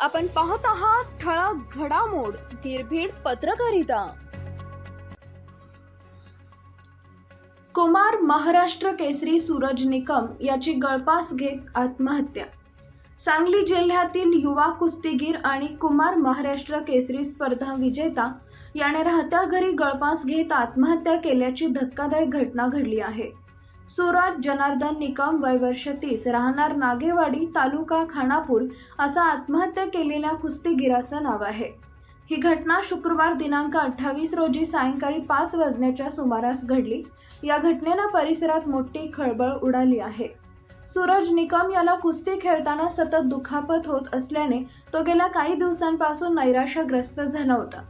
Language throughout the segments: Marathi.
आपण पाहत आहात ठळक घडामोड निर्भीड पत्रकारिता. कुमार महाराष्ट्र केसरी सूरज निकम याची गळपास घेत आत्महत्या. सांगली जिल्ह्यातील युवा कुस्तीगीर आणि कुमार महाराष्ट्र केसरी स्पर्धा विजेता याने राहत्या घरी गळपास घेत आत्महत्या केल्याची धक्कादायक घटना घडली आहे. सूरज जनार्दन निकम वय वर्ष तीस. राहणार नागेवाडी तालुका खानापूर असा आत्महत्या केलेल्या कुस्तीगिराचं नाव आहे. ही घटना शुक्रवार दिनांक अठ्ठावीस रोजी सायंकाळी पाच वाजण्याच्या सुमारास घडली. या घटनेनं परिसरात मोठी खळबळ उडाली आहे. सूरज निकम याला कुस्ती खेळताना सतत दुखापत होत असल्याने तो गेल्या काही दिवसांपासून नैराश्यग्रस्त झाला होता.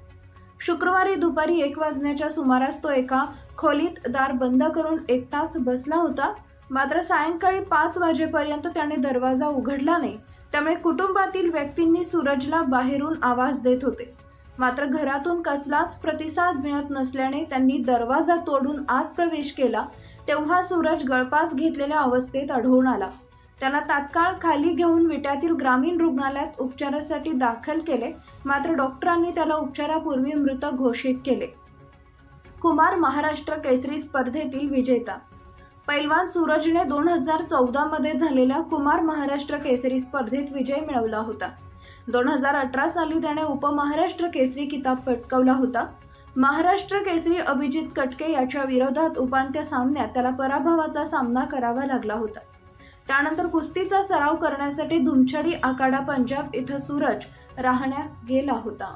शुक्रवारी दुपारी एक वाजण्याच्या सुमारास तो एका खोलीत दार बंद करून एकटाच बसला होता. मात्र सायंकाळी पाच वाजेपर्यंत त्याने दरवाजा उघडला नाही. त्यामुळे कुटुंबातील व्यक्तींनी सूरजला बाहेरून आवाज देत होते. मात्र घरातून कसलाच प्रतिसाद मिळत नसल्याने त्यांनी दरवाजा तोडून आत प्रवेश केला. तेव्हा सूरज गळपास घेतलेल्या अवस्थेत आढळून आला. त्याला तात्काळ खाली घेऊन विट्यातील ग्रामीण रुग्णालयात उपचारासाठी दाखल केले. मात्र डॉक्टरांनी त्याला उपचारापूर्वी मृत घोषित केले. कुमार महाराष्ट्र केसरी स्पर्धेतील विजेता. पैलवान सूरजने दोन हजार चौदामध्ये झालेल्या कुमार महाराष्ट्र केसरी स्पर्धेत विजय मिळवला होता. दोन हजार अठरा साली त्याने उपमहाराष्ट्र केसरी किताब पटकवला होता. महाराष्ट्र केसरी अभिजित कटके याच्या विरोधात उपांत्य सामन्यात त्याला पराभवाचा सामना करावा लागला होता. त्यानंतर कुस्तीचा सराव करण्यासाठी धुमछडी आखाडा पंजाब इथं सूरज राहण्यास गेला होता.